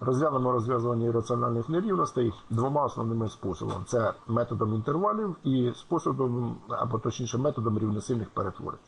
Розглянемо розв'язування раціональних нерівностей двома основними способами: це методом інтервалів і способом, або точніше, методом рівносильних перетворень.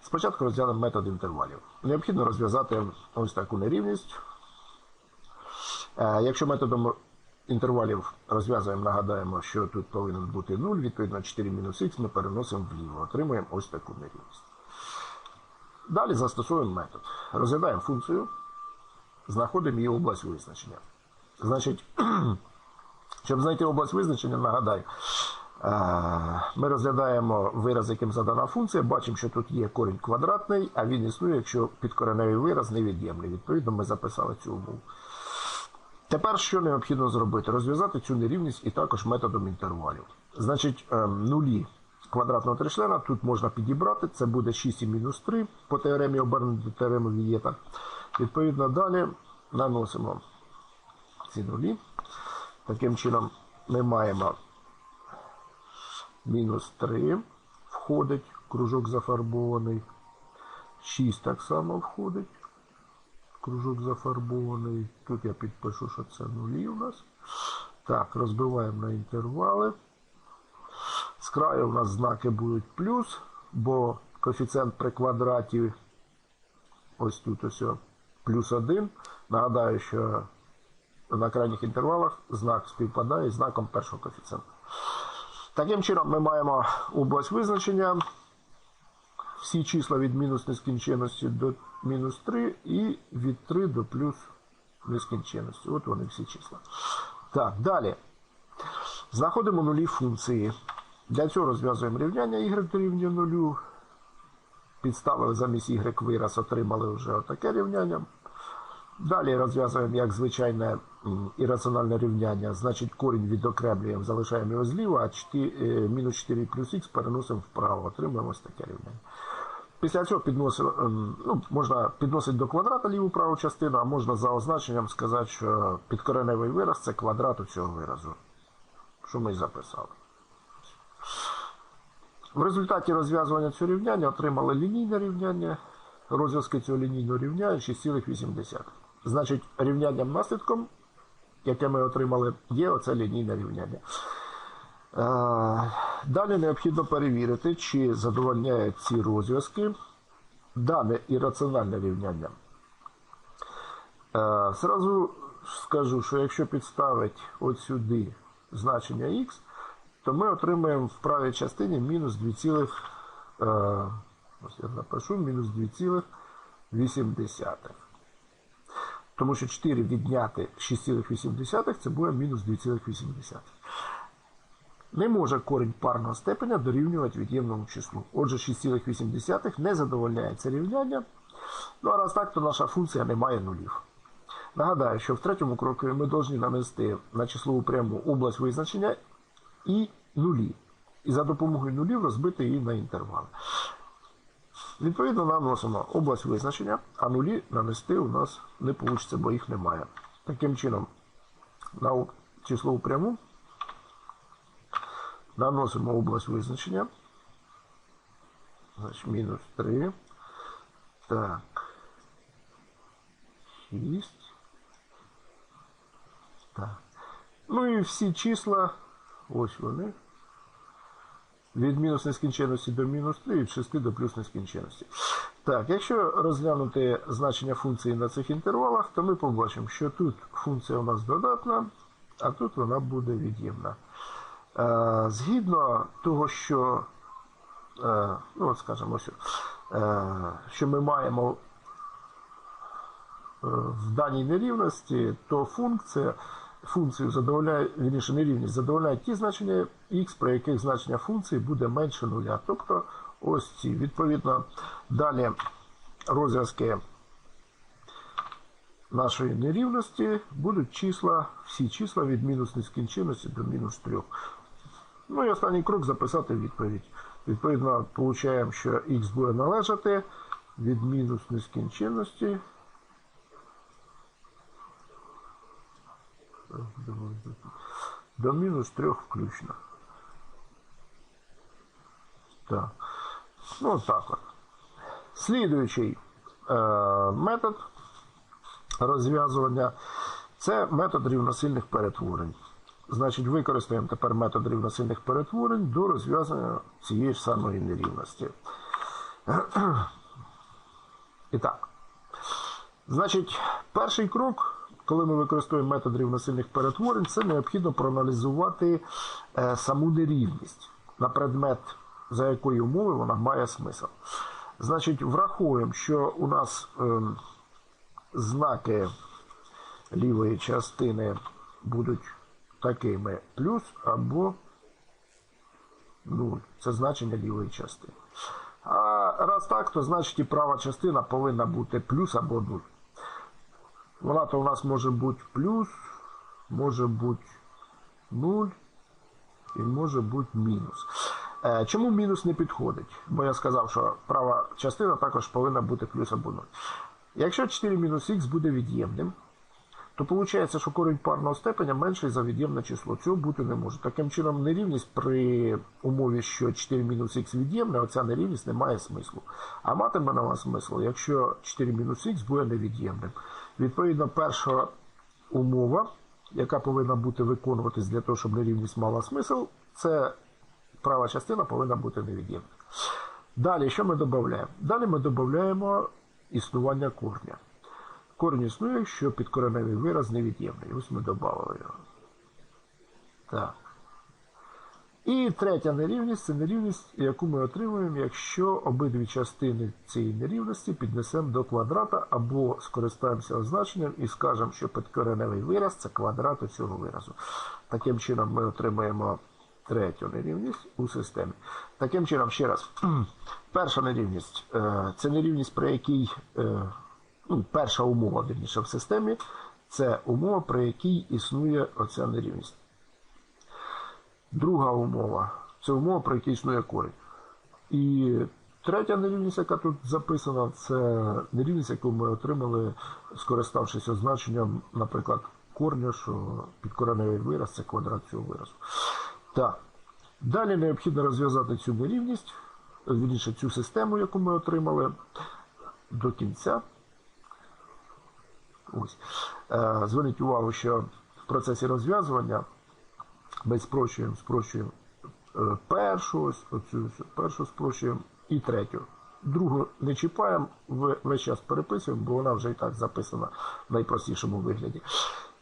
Спочатку розглянемо метод інтервалів. Необхідно розв'язати ось таку нерівність. Е, Якщо методом інтервалів розв'язуємо, нагадаємо, що тут повинен бути 0, відповідно 4 мінус х ми переносимо вліво, отримуємо ось таку нерівність. Далі застосуємо метод. Розглядаємо функцію, знаходимо її область визначення. Значить, щоб знайти область визначення, нагадаю, е, ми розглядаємо вираз, яким задана функція, бачимо, що тут є корінь квадратний, а він існує, якщо підкореневий вираз невід'ємний. Відповідно, ми записали цю умову. Тепер що необхідно зробити? Розв'язати цю нерівність і також методом інтервалів. Значить, е, нулі квадратного тричлена тут можна підібрати, це буде 6 і мінус 3 по теоремі обернути теореми Вієта. Відповідно, далі наносимо ці нулі. Таким чином ми маємо мінус 3 входить, кружок зафарбований. 6 так само входить. Кружок зафарбований. Тут я підпишу, що це нулі у нас. Так, розбиваємо на інтервали. З краю у нас знаки будуть плюс, бо коефіцієнт при квадраті ось тут ось плюс 1. Нагадаю, що на крайніх інтервалах знак співпадає з знаком першого коефіцієнта. Таким чином, ми маємо область визначення. Всі числа від мінус нескінченності до мінус 3 і від 3 до плюс нескінченності. От вони всі числа. Так, далі. Знаходимо нулі функції. Для цього розв'язуємо рівняння y дорівнює нулю. Підставили замість y вираз, отримали вже отаке рівняння. Далі розв'язуємо як звичайне ірраціональне рівняння, значить корінь відокремлюємо, залишаємо його зліва, а 4, е, мінус 4 плюс х переносимо вправо, отримуємо ось таке рівняння. Після цього підносимо, ем, ну, можна підносити до квадрата ліву праву частину, а можна за означенням сказати, що підкореневий вираз це квадрат у цього виразу. Що ми й записали. В результаті розв'язування цього рівняння отримали лінійне рівняння. Розв'язки цього лінійного рівняння 6,8. Значить, рівнянням наслідком, яке ми отримали, є оце лінійне рівняння. Е, Далі необхідно перевірити, чи задовольняють ці розв'язки дане ірраціональне рівняння. Е, Зразу скажу, що якщо підставити от сюди значення х, то ми отримаємо в правій частині мінус 2, е, ось я напишу, мінус 2,8. Тому що 4 відняти 6,8 це буде мінус 2,8. Не може корінь парного степеня дорівнювати від'ємному числу. Отже, 6,8 не задовольняє це рівняння. Ну а раз так, то наша функція не має нулів. Нагадаю, що в третьому кроку ми повинні нанести на числову пряму область визначення і нулі. І за допомогою нулів розбити її на інтервали. Відповідно, наносимо область визначення, а нулі нанести у нас не вийде, бо їх немає. Таким чином, на числову пряму наносимо область визначення. Значить, мінус 3. Так. 6. Так. Ну і всі числа, ось вони. Від мінус нескінченності до мінус 3, від 6 до плюс нескінченності. Так, якщо розглянути значення функції на цих інтервалах, то ми побачимо, що тут функція у нас додатна, а тут вона буде від'ємна. Е, згідно того, що, е, ну, от скажімо, що, е, що ми маємо в даній нерівності, то функція, функцію задовольняє, вірніше нерівність задовольняє ті значення х, при яких значення функції буде менше нуля. Тобто ось ці. Відповідно, далі розв'язки нашої нерівності будуть числа, всі числа від мінус нескінченності до мінус 3. Ну і останній крок записати відповідь. Відповідно, получаємо, що х буде належати від мінус нескінченності. До мінус 3 включно. Так. Ну, так от. Слідуючий е, метод розв'язування Це метод рівносильних перетворень. Значить, використаємо тепер метод рівносильних перетворень до розв'язання цієї ж самої нерівності. І так. Значить, перший крок, коли ми використовуємо метод рівносильних перетворень, це необхідно проаналізувати е, саму нерівність на предмет, за якої умови вона має смисл. Значить, враховуємо, що у нас е, знаки лівої частини будуть такими плюс або 0. Це значення лівої частини. А раз так, то значить і права частина повинна бути плюс або 0. Вона то у нас може бути плюс, може бути 0 і може бути мінус. Е, Чому мінус не підходить? Бо я сказав, що права частина також повинна бути плюс або 0. Якщо 4 мінус х буде від'ємним, то виходить, що корінь парного степеня менший за від'ємне число. Цього бути не може. Таким чином, нерівність при умові, що 4 мінус х від'ємне, оця нерівність не має смислу. А матиме вона смисл, якщо 4 мінус х буде невід'ємним. Відповідно, перша умова, яка повинна бути виконуватись для того, щоб нерівність мала смисл, це права частина повинна бути невід'ємна. Далі, що ми додаємо? Далі ми додаємо існування корня. Корінь існує, якщо підкореневий вираз невід'ємний. Ось ми додали його. Так. І третя нерівність це нерівність, яку ми отримуємо, якщо обидві частини цієї нерівності піднесемо до квадрата або скористаємося означенням і скажемо, що підкореневий вираз це квадрат цього виразу. Таким чином ми отримаємо третю нерівність у системі. Таким чином, ще раз, перша нерівність е, це нерівність, при якій е, ну, перша умова вірніше в системі, це умова, при якій існує оця нерівність. Друга умова це умова, при якій існує корінь. І третя нерівність, яка тут записана, це нерівність, яку ми отримали, скориставшись означенням, наприклад, корня, що підкореневий вираз це квадрат цього виразу. Так. Далі необхідно розв'язати цю нерівність, вірніше цю систему, яку ми отримали, до кінця. Ось. Е, Зверніть увагу, що в процесі розв'язування ми спрощуємо, спрощуємо е, першу, оцю, першу спрощуємо і третю. Другу не чіпаємо, весь час переписуємо, бо вона вже і так записана в найпростішому вигляді.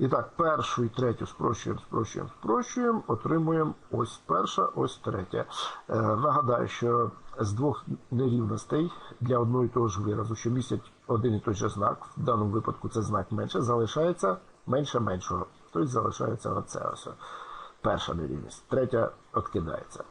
І так, першу і третю спрощуємо, спрощуємо, спрощуємо, отримуємо ось перша, ось третя. Е, нагадаю, що з двох нерівностей для одного і того ж виразу, що містять один і той же знак, в даному випадку це знак менше, залишається менше меншого. Тобто залишається оце ось. Перша нерівність, третя відкидається.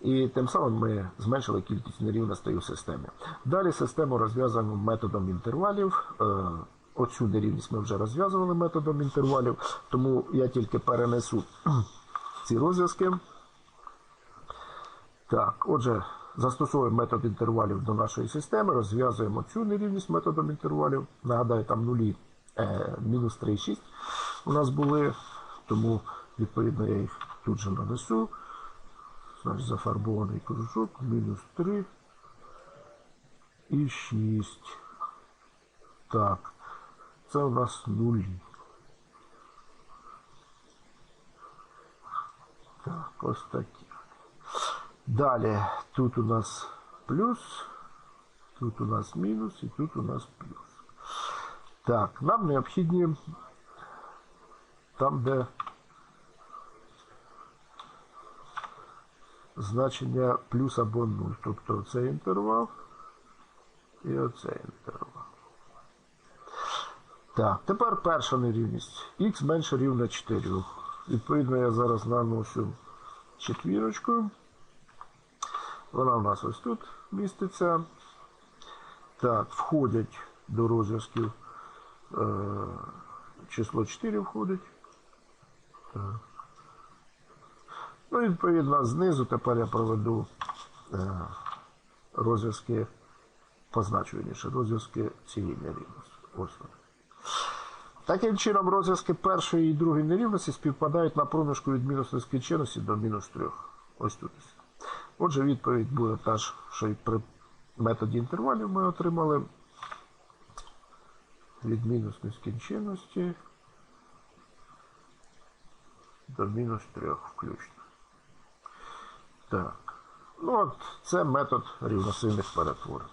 І тим самим ми зменшили кількість нерівностей у системі. Далі систему розв'язуємо методом інтервалів. Е, Оцю нерівність ми вже розв'язували методом інтервалів, тому я тільки перенесу ці розв'язки. Так, отже, застосовуємо метод інтервалів до нашої системи, розв'язуємо цю нерівність методом інтервалів. Нагадаю, там нулі е, мінус 3,6 у нас були, тому відповідно я їх тут же нанесу. Значить, зафарбований кружок, мінус 3 і 6. Так, це у нас нулі. Так, ось такі. Далі тут у нас плюс, тут у нас мінус і тут у нас плюс. Так, нам необхідні там, де значення плюс або 0. Тобто оцей інтервал і оцей інтервал. Так, тепер перша нерівність. Х менше рівне 4. Відповідно, я зараз наношу четвірочку. Вона у нас ось тут міститься. Так, входять до розв'язків. Е, число 4 входить. Так. Відповідно, знизу тепер я проведу е, розв'язки, позначу розв'язки цієї нерівності. Таким чином, розв'язки першої і другої нерівності співпадають на проміжку від мінус нескінченності до мінус 3. Ось тут. Отже, відповідь буде та ж, що і при методі інтервалів ми отримали від мінус нескінченності до мінус 3 включно. Так. Ну от це метод рівносильних перетворень.